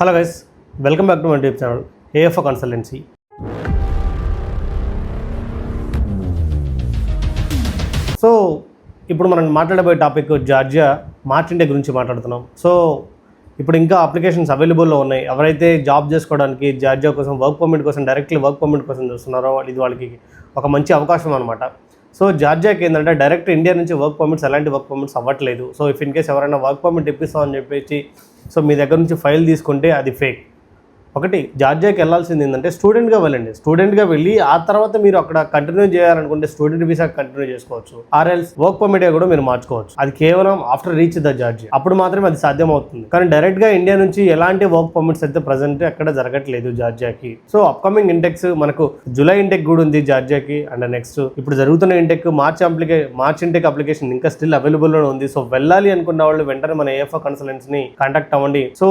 Hello guys welcome back to my YouTube channel AFO consultancy so ఇప్పుడు మనం మాట్లాడబోయే topic Georgia March India గురించి మాట్లాడుతున్నాం. సో ఇప్పుడు ఇంకా అప్లికేషన్స్ అవైలబుల్లో ఉన్నాయి. ఎవరైతే జాబ్ చేసుకోవడానికి జార్జియా కోసం వర్క్ పర్మిట్ కోసం డైరెక్ట్లీ వర్క్ పర్మిట్ కోసం చూస్తున్నారో ఇది వాళ్ళకి ఒక మంచి అవకాశం అనమాట సో జార్జియాకి ఏంటంటే డైరెక్ట్ ఇండియా నుంచి వర్క్ పర్మిట్స్ ఎలాంటి వర్క్ పర్మిట్స్ అవ్వట్లేదు. సో ఇఫ్ ఇన్ కేస్ ఎవరైనా వర్క్ పర్మిట్ ఇప్పిస్తామని చెప్పేసి సో మీ దగ్గర నుంచి ఫైల్ తీసుకుంటే అది ఫేక్ ఒకటి జార్జియాకి వెళ్ళాల్సింది ఏంటంటే స్టూడెంట్గా వెళ్ళండి. స్టూడెంట్గా వెళ్ళి ఆ తర్వాత మీరు అక్కడ కంటిన్యూ చేయాలనుకుంటే స్టూడెంట్ వీసా కంటిన్యూ చేసుకోవచ్చు. ఆర్ఎల్స్ వర్క్ పర్మిట్ కూడా మీరు మార్చుకోవచ్చు. అది కేవలం ఆఫ్టర్ రీచ్ ద జార్జియా. అప్పుడు మాత్రమే అది సాధ్యం అవుతుంది కానీ డైరెక్ట్గా ఇండియా నుంచి ఎలాంటి వర్క్ పర్మిట్స్ అయితే ప్రజెంట్ అక్కడ జరగట్లేదు జార్జియాకి. సో అప్కమింగ్ ఇంటెక్స్ మనకు జూలై ఇంటెక్ కూడా ఉంది జార్జియాకి. అండ్ నెక్స్ట్ ఇప్పుడు జరుగుతున్న intake March అప్లికే March intake application ఇంకా స్టిల్ అవైలబుల్లో ఉంది. సో వెళ్ళాలి అనుకున్న వాళ్ళు వెంటనే మన ఏఎఫ్ఓ కన్సల్టెన్స్ని కాంటాక్ట్ అవ్వండి. సో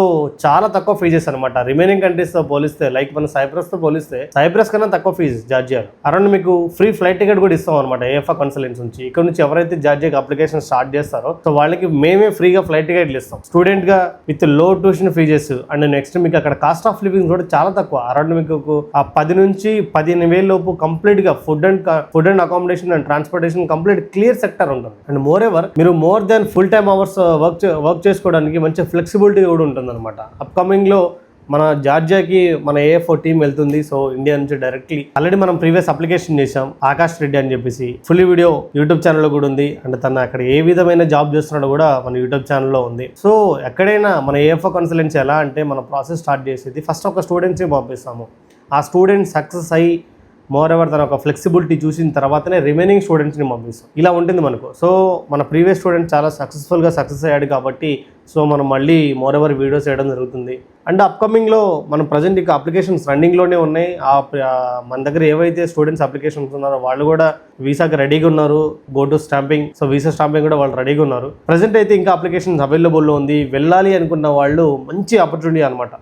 చాలా తక్కువ ఫీజెస్ అనమాట రిమైనింగ్ కంట్రీస్తో పోలిస్తే లైక్ మన సైప్రస్తో పోలిస్తే సైప్రస్ కన్నా తక్కువ ఫీజు జార్జియాలో అరౌండ్ మీకు ఫ్రీ ఫ్లైట్ టికెట్ కూడా ఇస్తాం అనమాట ఏఎఫ్ఆ కన్సల్టెన్స్ నుంచి. ఇక్కడ నుంచి ఎవరైతే జార్జియాకి అప్లికేషన్ స్టార్ట్ చేస్తారో సో వాళ్ళకి మేమే ఫ్రీగా ఫ్లైట్ టికెట్లు ఇస్తాం. స్టూడెంట్గా విత్లో ట్యూషన్ ఫీజెస్ అండ్ నెక్స్ట్ మీకు అక్కడ కాస్ట్ ఆఫ్ లివింగ్ కూడా చాలా తక్కువ. అరౌండ్ మీకు ఆ పది నుంచి పదిహేను వేల లోపు కంప్లీట్గా food and food and accommodation and transportation complete clear sector ఉంటుంది. అండ్ మోర్ ఎవర్ మీరు more then full time hours work work చేసుకోవడానికి మంచి ఫ్లెక్సిబిలిటీ కూడా ఉంటుంది అనమాట అప్కమింగ్లో మన జార్జియాకి మన ఏ ఫోర్ టీం వెళ్తుంది. సో ఇండియా నుంచి డైరెక్ట్లీ ఆల్రెడీ మనం ప్రీవియస్ అప్లికేషన్ చేసాం ఆకాష్ రెడ్డి అని చెప్పేసి. ఫుల్ వీడియో యూట్యూబ్ ఛానల్లో కూడా ఉంది. అండ్ తను అక్కడ ఏ విధమైన జాబ్ చేస్తున్నాడో కూడా మన యూట్యూబ్ ఛానల్లో ఉంది. సో ఎక్కడైనా మన ఏఎఫ్ఓ కన్సల్టెన్సీ ఎలా అంటే మన ప్రాసెస్ స్టార్ట్ చేసేది ఫస్ట్ ఒక స్టూడెంట్స్ని పంపిస్తాము. ఆ స్టూడెంట్ సక్సెస్ అయ్యి మోరెవర్ తన ఒక ఫ్లెక్సిబిలిటీ చూసిన తర్వాతనే రిమైనింగ్ స్టూడెంట్స్ని పంపిస్తాం. ఇలా ఉంటుంది మనకు. సో మన ప్రీవియస్ స్టూడెంట్ చాలా సక్సెస్ఫుల్గా సక్సెస్ అయ్యాడు కాబట్టి సో మనం మళ్ళీ మోరెవర్ వీడియోస్ చేయడం జరుగుతుంది. అండ్ అప్కమింగ్లో మనం ప్రజెంట్ ఇక అప్లికేషన్స్ రన్నింగ్లోనే ఉన్నాయి. ఆ ఆ మన దగ్గర ఏవైతే స్టూడెంట్స్ అప్లికేషన్స్ ఉన్నారో వాళ్ళు కూడా వీసాకి రెడీగా ఉన్నారు. Go to stamping so visa stamping కూడా వాళ్ళు రెడీగా ఉన్నారు. ప్రజెంట్ అయితే ఇంకా అప్లికేషన్స్ అవైలబుల్లో ఉంది. వెళ్ళాలి అనుకున్న వాళ్ళు మంచి ఆపర్చునిటీ అనమాట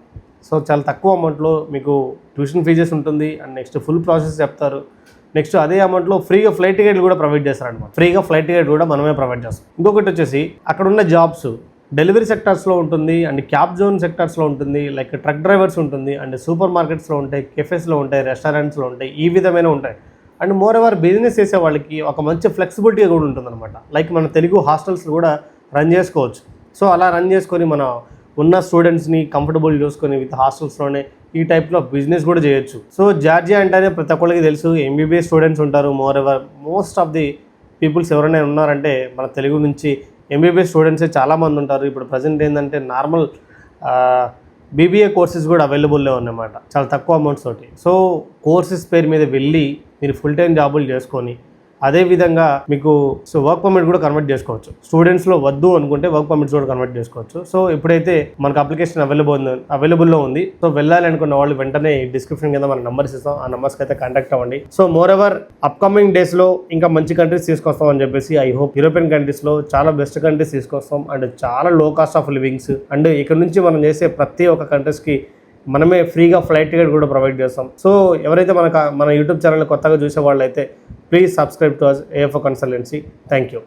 సో చాలా తక్కువ అమౌంట్లో మీకు ట్యూషన్ ఫీజెస్ ఉంటుంది అండ్ నెక్స్ట్ ఫుల్ ప్రాసెస్ చెప్తారు. నెక్స్ట్ అదే అమౌంట్లో ఫ్రీగా ఫ్లైట్ టికెట్ కూడా ప్రొవైడ్ చేస్తారనమాట ఫ్రీగా ఫ్లైట్ టికెట్ కూడా మనమే ప్రొవైడ్ చేస్తాం. ఇంకొకటి వచ్చేసి అక్కడ ఉన్న జాబ్స్ డెలివరీ సెక్టార్స్లో ఉంటుంది అండ్ క్యాబ్ జోన్ సెక్టార్స్లో ఉంటుంది. లైక్ ట్రక్ డ్రైవర్స్ ఉంటుంది అండ్ సూపర్ మార్కెట్స్లో ఉంటాయి కెఫేస్లో ఉంటాయి రెస్టారెంట్స్లో ఉంటాయి ఈ విధమైన ఉంటాయి. అండ్ మోర్ ఎవర్ బిజినెస్ చేసే వాళ్ళకి ఒక మంచి ఫ్లెక్సిబిలిటీ కూడా ఉంటుంది అనమాట లైక్ మన తెలుగు హాస్టల్స్ కూడా రన్ చేసుకోవచ్చు. సో అలా రన్ చేసుకొని మన ఉన్న స్టూడెంట్స్ని కంఫర్టబుల్ చూసుకొని విత్ హాస్టల్స్లోనే ఈ టైప్లో బిజినెస్ కూడా చేయొచ్చు. సో జార్జియా అంటేనే ప్రతి ఒక్కరికి తెలుసు ఎంబీబీఎస్ స్టూడెంట్స్ ఉంటారు. More ever most of the peoples ఎవరైనా ఉన్నారంటే మన తెలుగు నుంచి ఎంబీబీఎస్ స్టూడెంట్సే చాలామంది ఉంటారు. ఇప్పుడు ప్రజెంట్ ఏంటంటే నార్మల్ బీబీఏ కోర్సెస్ కూడా అవైలబుల్లో ఉన్నాయన్నమాట చాలా తక్కువ అమౌంట్స్ తోటి. సో కోర్సెస్ పేరు మీద వెళ్ళి మీరు ఫుల్ టైం జాబులు చేసుకొని అదేవిధంగా మీకు సో వర్క్ పర్మిట్ కూడా కన్వర్ట్ చేసుకోవచ్చు. స్టూడెంట్స్లో వద్దు అనుకుంటే వర్క్ పర్మిట్స్ కూడా కన్వర్ట్ చేసుకోవచ్చు. సో ఇప్పుడైతే మనకు అప్లికేషన్ అవైలబుల్ ఉంది అవైలబుల్లో ఉంది సో వెళ్ళాలి అనుకున్న వాళ్ళు వెంటనే డిస్క్రిప్షన్ కింద మన నంబర్స్ ఇస్తాం. ఆ నెంబర్స్కి అయితే కాంటాక్ట్ అవ్వండి. సో మోర్ ఎవర్ అప్కమింగ్ డేస్లో ఇంకా మంచి కంట్రీస్ తీసుకొస్తాం అని చెప్పేసి ఐ హోప్ యూరోపియన్ కంట్రీస్లో చాలా బెస్ట్ కంట్రీస్ తీసుకొస్తాం. అండ్ చాలా లో కాస్ట్ ఆఫ్ లివింగ్స్ అండ్ ఇక్కడ నుంచి మనం చేసే ప్రతి ఒక్క కంట్రీస్కి మనమే ఫ్రీగా ఫ్లైట్ టికెట్ కూడా ప్రొవైడ్ చేస్తాం. సో ఎవరైతే మన మన యూట్యూబ్ ఛానల్ కొత్తగా చూసే వాళ్ళు Please subscribe to us AFO Consultancy. Thank you.